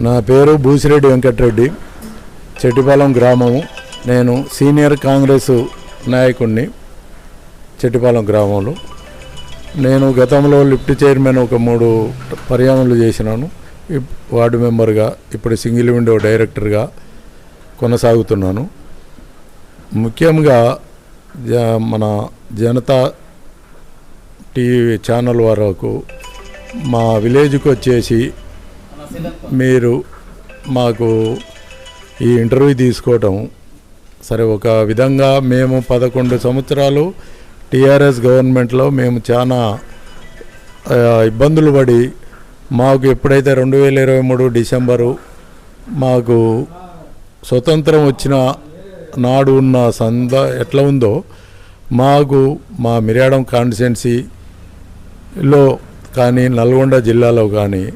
నా పేరు భూసిరెడ్డి వెంకటరెడ్డి చెట్టిపాలెం గ్రామము. నేను సీనియర్ కాంగ్రెస్ నాయకుడిని చెట్టిపాలెం గ్రామంలో. నేను గతంలో లిఫ్ట్ చైర్మన్ ఒక మూడు పర్యాణాలు చేసినాను. వార్డు మెంబర్గా ఇప్పుడు సింగిల్ విండో డైరెక్టర్గా కొనసాగుతున్నాను. ముఖ్యంగా జ- మన జనతా టీవీ ఛానల్ వరకు మా విలేజ్కి వచ్చేసి మీరు మాకు ఈ ఇంటర్వ్యూ తీసుకోవటం సరే ఒక విధంగా మేము పదకొండు సంవత్సరాలు టీఆర్ఎస్ గవర్నమెంట్లో మేము చాలా ఇబ్బందులు పడి మాకు ఎప్పుడైతే రెండు వేల ఇరవై మూడు డిసెంబరు మాకు స్వతంత్రం వచ్చిన నాడు ఉన్న సంద ఎట్లా ఉందో మాకు మా మిర్యాడం కాన్స్టిట్యున్సీలో కానీ నల్గొండ జిల్లాలో కానీ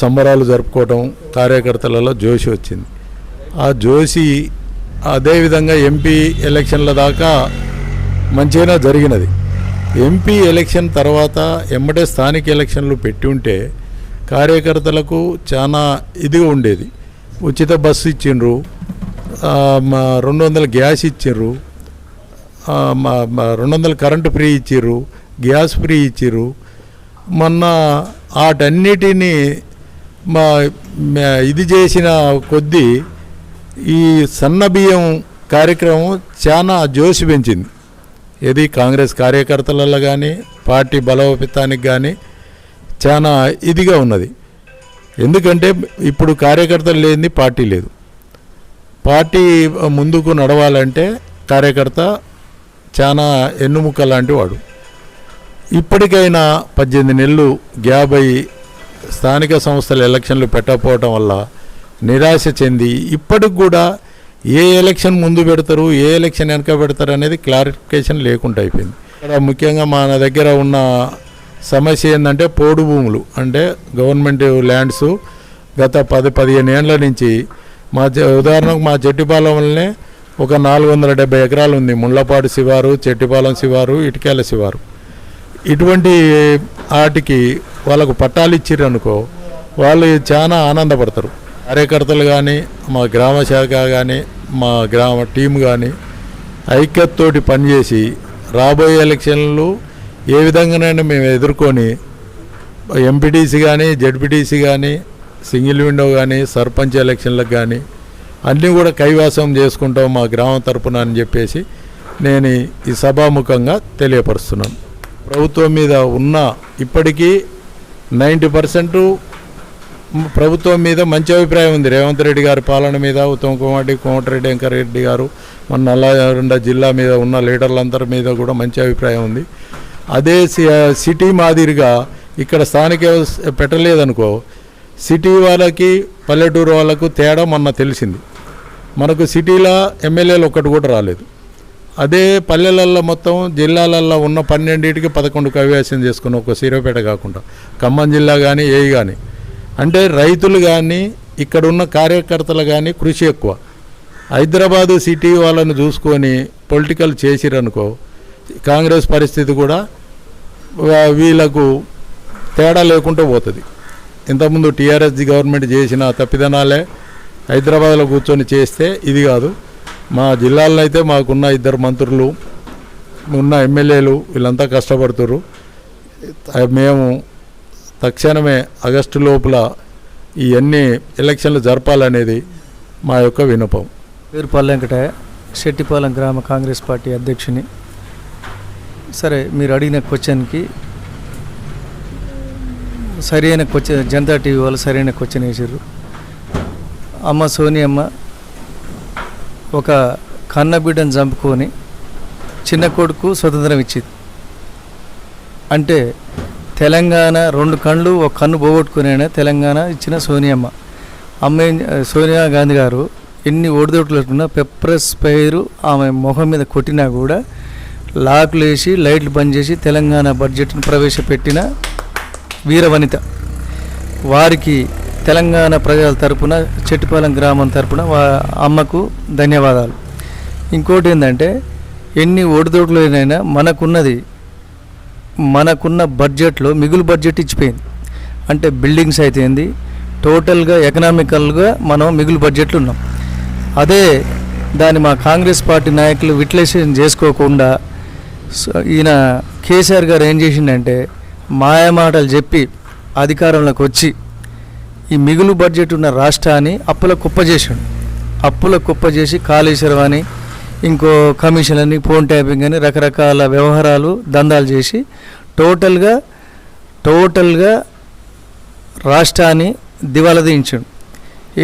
సంబరాలు జరుపుకోవటం కార్యకర్తలలో జోషి వచ్చింది. ఆ జోషి అదేవిధంగా ఎంపీ ఎలక్షన్ల దాకా మంచిగా జరిగినది. ఎంపీ ఎలక్షన్ తర్వాత ఎమ్మటే స్థానిక ఎలక్షన్లు పెట్టి ఉంటే కార్యకర్తలకు చాలా ఇదిగా ఉండేది. ఉచిత బస్సు ఇచ్చిండ్రు మా రెండు వందల గ్యాస్ ఇచ్చిండ్రు రెండు వందల కరెంటు ఫ్రీ ఇచ్చిర్రు గ్యాస్ ఫ్రీ ఇచ్చిర్రు మొన్న వాటన్నిటినీ మా ఇది చేసిన కొద్దీ ఈ సన్న బియ్యం కార్యక్రమం చాలా జోషి పెంచింది. ఇది కాంగ్రెస్ కార్యకర్తలలో కానీ పార్టీ బలోపేతానికి కానీ చాలా ఇదిగా ఉన్నది. ఎందుకంటే ఇప్పుడు కార్యకర్తలు లేనిది పార్టీ లేదు. పార్టీ ముందుకు నడవాలంటే కార్యకర్త చాలా ఎన్నుముక్క లాంటి వాడు. ఇప్పటికైనా పద్దెనిమిది నెలలు గ్యాబ్ అయ్యి స్థానిక సంస్థల ఎలక్షన్లు పెట్టకపోవటం వల్ల నిరాశ చెంది ఇప్పటికి కూడా ఏ ఎలక్షన్ ముందు పెడతారు ఏ ఎలక్షన్ వెనక పెడతారు అనేది క్లారిఫికేషన్ లేకుండా అయిపోయింది. ఇక్కడ ముఖ్యంగా మన దగ్గర ఉన్న సమస్య ఏంటంటే పోడు భూములు అంటే గవర్నమెంట్ ల్యాండ్స్ గత పది పదిహేను ఏళ్ళ నుంచి మా ఉదాహరణకు మా చెట్టిపాలెంలోనే ఒక నాలుగు వందల డెబ్బై ఎకరాలు ఉంది. ముళ్ళపాడు శివారు చెట్టిపాలెం శివారు ఇటుకేల శివారు. ఇటువంటి వాటికి వాళ్ళకు పట్టాలు ఇచ్చిర్రు అనుకో వాళ్ళు చాలా ఆనందపడతారు. కార్యకర్తలు కానీ మా గ్రామ శాఖ కానీ మా గ్రామ టీం కానీ ఐక్యతతోటి పనిచేసి రాబోయే ఎలక్షన్లు ఏ విధంగానైనా మేము ఎదుర్కొని ఎంపీటీసీ కానీ జడ్పీటీసీ కానీ సింగిల్ విండో కానీ సర్పంచ్ ఎలక్షన్లకు కానీ అన్నీ కూడా కైవాసం చేసుకుంటాం మా గ్రామం తరపున అని చెప్పేసి నేను ఈ సభాముఖంగా తెలియపరుస్తున్నాను. ప్రభుత్వం మీద ఉన్న ఇప్పటికీ నైంటీ పర్సెంట్ ప్రభుత్వం మీద మంచి అభిప్రాయం ఉంది. రేవంత్ రెడ్డి గారి పాలన మీద ఉత్తమ్ కుమార్ రెడ్డి కోమటిరెడ్డి వెంకరెడ్డి గారు మన నల్లారెడ్డి జిల్లా మీద ఉన్న లీడర్లందరి మీద కూడా మంచి అభిప్రాయం ఉంది. అదే సి- సిటీ మాదిరిగా ఇక్కడ స్థానిక వ్యవస్థ పెట్టలేదనుకో సిటీ వాళ్ళకి పల్లెటూరు వాళ్ళకు తేడా మొన్న తెలిసింది. మనకు సిటీలో ఎమ్మెల్యేలు ఒక్కటి కూడా రాలేదు. అదే పల్లెలల్లో మొత్తం జిల్లాలల్లో ఉన్న పన్నెండింటికి పదకొండు కవ్యాసం చేసుకున్న ఒక సీరపేట కాకుండా ఖమ్మం జిల్లా కానీ ఏవి కానీ అంటే రైతులు కానీ ఇక్కడ ఉన్న కార్యకర్తలు కానీ కృషి ఎక్కువ. హైదరాబాదు సిటీ వాళ్ళని చూసుకొని పొలిటికల్ చేసిరనుకో కాంగ్రెస్ పరిస్థితి కూడా వీళ్ళకు తేడా లేకుండా పోతుంది. ఇంతకుముందు టీఆర్ఎస్ గవర్నమెంట్ చేసిన తప్పిదనాలే హైదరాబాద్లో కూర్చొని చేస్తే ఇది కాదు. మా జిల్లాలో అయితే మాకున్న ఇద్దరు మంత్రులు ఉన్న ఎమ్మెల్యేలు వీళ్ళంతా కష్టపడుతుర్రు. మేము తక్షణమే ఆగస్టు లోపల ఇవన్నీ ఎలక్షన్లు జరపాలనేది మా యొక్క వినపం పేరు పల్లెంకటయ్య శెట్టిపాలెం గ్రామ కాంగ్రెస్ పార్టీ అధ్యక్షుని. సరే మీరు అడిగిన క్వశ్చన్కి సరైన క్వశ్చన్ జనతా టీవీ వాళ్ళు సరైన క్వశ్చన్ వేసారు అమ్మ సోనియమ్మ ఒక కన్న బిడ్డను చంపుకొని చిన్న కొడుకు స్వతంత్రం ఇచ్చింది. అంటే తెలంగాణ రెండు కళ్ళు ఒక కన్ను పోగొట్టుకునే తెలంగాణ ఇచ్చిన సోనియమ్మ. అమ్మ సోనియా గాంధీ గారు ఎన్ని ఒడిదొడుకులున్నా పెప్పర్ స్పైరు ఆమె మొహం మీద కొట్టినా కూడా లాక్లు వేసి లైట్లు బంద్ చేసి తెలంగాణ బడ్జెట్ను ప్రవేశపెట్టిన వీరవనిత. వారికి తెలంగాణ ప్రజల తరపున చెట్టుపాలెం గ్రామం తరపున వా అమ్మకు ధన్యవాదాలు. ఇంకోటి ఏంటంటే ఎన్ని ఒడిదొడుకులైనా మనకున్నది మనకున్న బడ్జెట్లో మిగులు బడ్జెట్ ఇచ్చిపోయింది. అంటే బిల్డింగ్స్ అయితేంది టోటల్గా ఎకనామికల్గా మనం మిగులు బడ్జెట్లు ఉన్నాం. అదే దాన్ని మా కాంగ్రెస్ పార్టీ నాయకులు విశ్లేషణ చేసుకోకుండా ఈయన కేసీఆర్ గారు ఏం చేసిండంటే మాయమాటలు చెప్పి అధికారంలోకి వచ్చి ఈ మిగులు బడ్జెట్ ఉన్న రాష్ట్రాన్ని అప్పుల కుప్ప చేసాడు. అప్పుల కుప్ప చేసి కాళేశ్వరం అని ఇంకో కమిషన్ అని ఫోన్ ట్యాపింగ్ అని రకరకాల వ్యవహారాలు దందాలు చేసి టోటల్గా టోటల్గా రాష్ట్రాన్ని దివాలదీయించాడు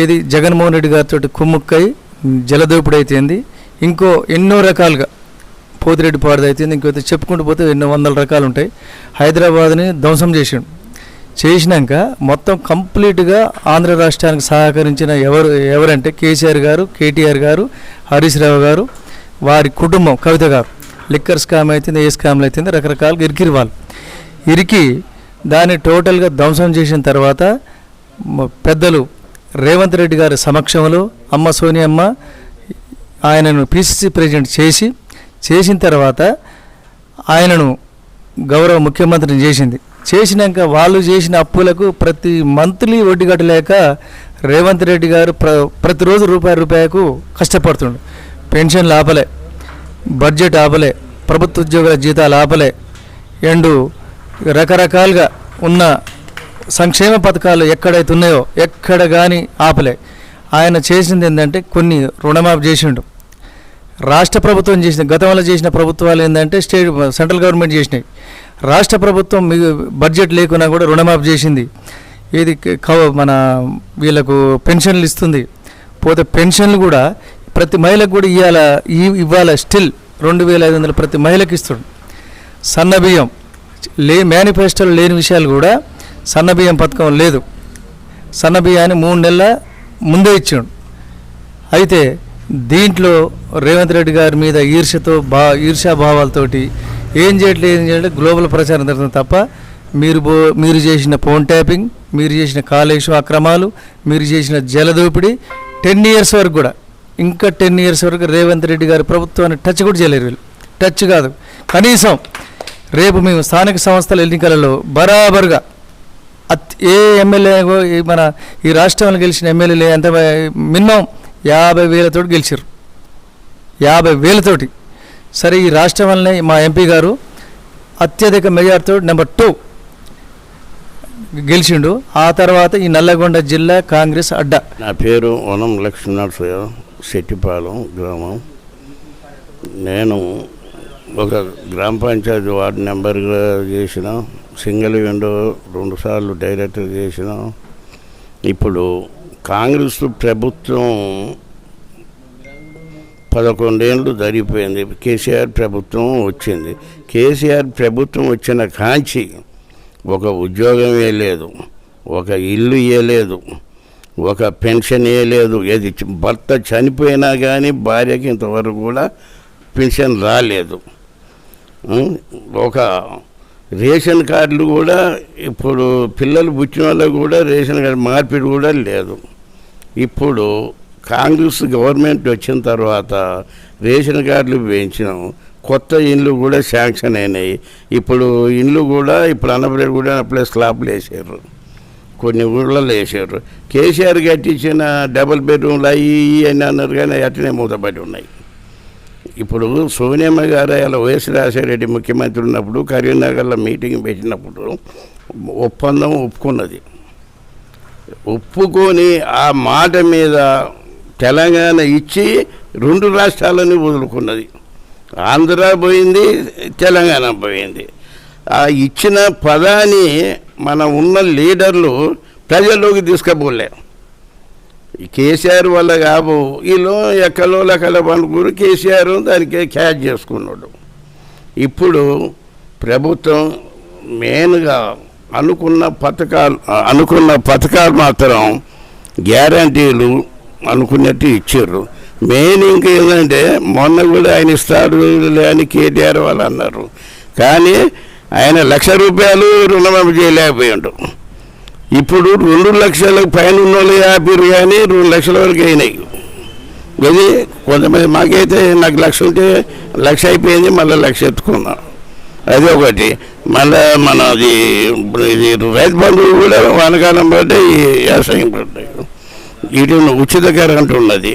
ఏది జగన్మోహన్ రెడ్డి గారితో కుమ్ముక్కై జలదోపిడి అయితేంది ఇంకో ఎన్నో రకాలుగా పోతిరెడ్డి పాడుది అయితేంది చెప్పుకుంటూ పోతే ఎన్నో వందల రకాలు ఉంటాయి హైదరాబాద్ని ధ్వంసం చేసాడు. చేసినాక మొత్తం కంప్లీట్గా ఆంధ్ర రాష్ట్రానికి సహకరించిన ఎవరు ఎవరంటే కేసీఆర్ గారు కేటీఆర్ గారు హరీష్ రావు గారు వారి కుటుంబం కవిత గారు. లిక్కర్ స్కామ్ అవుతుంది ఏ స్కామ్లు అవుతుంది రకరకాలుగా ఇరికిరి వాళ్ళు. ఇరికి దాన్ని టోటల్గా ధ్వంసం చేసిన తర్వాత పెద్దలు రేవంత్ రెడ్డి గారి సమక్షంలో అమ్మ సోనియమ్మ ఆయనను పిసిసి ప్రెసిడెంట్ చేసి చేసిన తర్వాత ఆయనను గౌరవ ముఖ్యమంత్రిని చేసింది. చేసినాక వాళ్ళు చేసిన అప్పులకు ప్రతి మంత్లీ వడ్డీ కట్టలేక రేవంత్ రెడ్డి గారు ప్ర ప్రతిరోజు రూపాయి రూపాయకు కష్టపడుతుండు. పెన్షన్లు ఆపలే బడ్జెట్ ఆపలే ప్రభుత్వ ఉద్యోగుల జీతాలు ఆపలే ఎండు రకరకాలుగా ఉన్న సంక్షేమ పథకాలు ఎక్కడైతే ఉన్నాయో ఎక్కడ కానీ ఆపలే. ఆయన చేసింది ఏంటంటే కొన్ని రుణమాఫీ చేసిండు. రాష్ట్ర ప్రభుత్వం చేసిన గతంలో చేసిన ప్రభుత్వాలు ఏంటంటే స్టేట్ సెంట్రల్ గవర్నమెంట్ చేసినాయి రాష్ట్ర ప్రభుత్వం బడ్జెట్ లేకున్నా కూడా రుణమాఫ్ చేసింది. ఇది మన వీళ్ళకు పెన్షన్లు ఇస్తుంది. పోతే పెన్షన్లు కూడా ప్రతి మహిళకు కూడా ఇవాళ ఈ ఇవాళ స్టిల్ రెండు వేల ఐదు వందలు ప్రతి మహిళకి ఇస్తుంది సన్న బియ్యం లే మేనిఫెస్టోలో లేని విషయాలు కూడా సన్న బియ్యం పథకం లేదు. సన్నబియ్యాన్ని మూడు నెలల ముందే ఇచ్చాడు. అయితే దీంట్లో రేవంత్ రెడ్డి గారి మీద ఈర్ష్యతో బా ఈర్ష్యాభావాలతోటి ఏం చేయట్లేదు ఏం చేయట్లేదు గ్లోబల్ ప్రచారం జరుగుతుంది తప్ప మీరు మీరు చేసిన ఫోన్ ట్యాపింగ్ మీరు చేసిన కాళేశ్వరం అక్రమాలు మీరు చేసిన జలదోపిడి టెన్ ఇయర్స్ వరకు కూడా ఇంకా టెన్ ఇయర్స్ వరకు రేవంత్ రెడ్డి గారి ప్రభుత్వాన్ని టచ్ కూడా చేయలేరు వీళ్ళు. టచ్ కాదు. కనీసం రేపు మేము స్థానిక సంస్థల ఎన్నికలలో బరాబరుగా అత్ ఏ ఎమ్మెల్యే మన ఈ రాష్ట్రంలో గెలిచిన ఎమ్మెల్యేలు ఎంత మినిమం యాభై వేలతోటి గెలిచారు యాభై వేలతోటి. సరే ఈ రాష్ట్రం వల్లనే మా ఎంపీ గారు అత్యధిక మెజార్టీతో నెంబర్ టూ గెలిచిండు. ఆ తర్వాత ఈ నల్లగొండ జిల్లా కాంగ్రెస్ అడ్డా. నా పేరు వనం లక్ష్మీనరసయ్య శెట్టిపాలెం గ్రామం. నేను ఒక గ్రామ పంచాయతీ వార్డు మెంబర్గా చేసిన సింగిల్ విండో రెండుసార్లు డైరెక్టర్ చేసిన. ఇప్పుడు కాంగ్రెస్ ప్రభుత్వం పదకొండేళ్ళు జరిగిపోయింది. కేసీఆర్ ప్రభుత్వం వచ్చింది. కేసీఆర్ ప్రభుత్వం వచ్చిన కాంచి ఒక ఉద్యోగం లేదు. ఒక ఇల్లు ఇవ్వలేదు ఒక పెన్షన్ ఇవ్వలేదు ఏది భర్త చనిపోయినా కానీ భార్యకి ఇంతవరకు కూడా పెన్షన్ రాలేదు. ఒక రేషన్ కార్డులు కూడా ఇప్పుడు పిల్లలు పుట్టిన వాళ్ళకు కూడా రేషన్ కార్డు మార్పిడి కూడా లేదు. ఇప్పుడు కాంగ్రెస్ గవర్నమెంట్ వచ్చిన తర్వాత రేషన్ కార్డులు వేయించినాం. కొత్త ఇండ్లు కూడా శాంక్షన్ అయినాయి. ఇప్పుడు ఇండ్లు కూడా ఇప్పుడు అన్నపల్లి కూడా అప్పుడే స్లాబ్లు వేసారు కొన్ని ఊళ్ళలో వేసారు కేసీఆర్ కట్టించిన డబుల్ బెడ్రూమ్లు అవి అని అన్నారు కానీ అట్లనే మూతపడి ఉన్నాయి. ఇప్పుడు సోనియమ్మ గారు అలా వైఎస్ రాజశేఖరరెడ్డి ముఖ్యమంత్రి ఉన్నప్పుడు కరీంనగర్లో మీటింగ్ పెట్టినప్పుడు ఒప్పందం ఒప్పుకున్నది. ఒప్పుకొని ఆ మాట మీద తెలంగాణ ఇచ్చి రెండు రాష్ట్రాలని వదులుకున్నది. ఆంధ్ర పోయింది తెలంగాణ పోయింది. ఆ ఇచ్చిన పదాన్ని మన ఉన్న లీడర్లు ప్రజల్లోకి తీసుకుపోలే. కేసీఆర్ వల్ల కాబో వీళ్ళు ఎక్కలో లెక్కల పనుకురు కేసీఆర్ దానికే క్యాచ్ చేసుకున్నాడు. ఇప్పుడు ప్రభుత్వం మెయిన్గా అనుకున్న పథకాలు అనుకున్న పథకాలు మాత్రం గ్యారంటీలు అనుకున్నట్టు ఇచ్చారు. మెయిన్ ఇంకా ఏంటంటే మొన్న కూడా ఆయన ఇస్తాడు అని కేటీఆర్ వాళ్ళు అన్నారు. కానీ ఆయన లక్ష రూపాయలు రుణమాఫీ చేయలేకపోయాడు. ఇప్పుడు రెండు లక్షల పైన ఉన్న వాళ్ళు ఆపిరు కానీ రెండు లక్షల వరకు అయినాయి. అది కొంతమంది మాకైతే నాకు లక్ష ఉంటే లక్ష అయిపోయింది మళ్ళీ లక్ష ఎత్తుకున్నా. అది ఒకటి. మళ్ళా మనది ఇది రైతు బంధువులు కూడా వానకాలం పడ్డాయి వ్యవసాయం పడ్డాయి. ఇటు ఉచిత కరెంట్ ఉన్నది.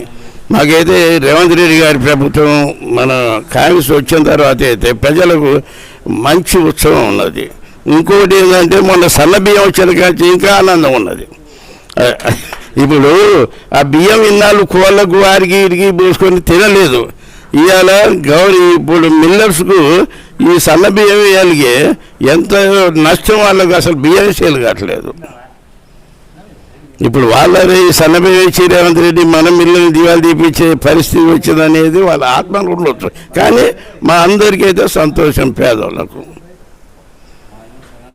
మాకైతే రేవంత్ రెడ్డి గారి ప్రభుత్వం మన కాంగ్రెస్ వచ్చిన తర్వాత అయితే ప్రజలకు మంచి ఉత్సవం ఉన్నది. ఇంకోటి ఏంటంటే మొన్న సన్న బియ్యం వచ్చిన కానీ ఇంకా ఆనందం ఉన్నది. ఇప్పుడు ఆ బియ్యం ఇన్నాళ్ళు కోళ్ళకు వారికి ఇరిగి పోసుకొని తినలేదు. ఇవాళ గౌరీ ఇప్పుడు మిల్లర్స్కు ఈ సన్న బియ్యం వేయాలిగే ఎంత నష్టం వాళ్ళకు అసలు బియ్యం సేల్ కావట్లేదు. ఇప్పుడు వాళ్ళ ఈ రేవంత్ రెడ్డి మనం మిల్లుని దివాళి తీపించే పరిస్థితి వచ్చిందనేది వాళ్ళ ఆత్మకు ఉండొచ్చు కానీ మా అందరికీ అయితే సంతోషం పేదవాళ్ళకు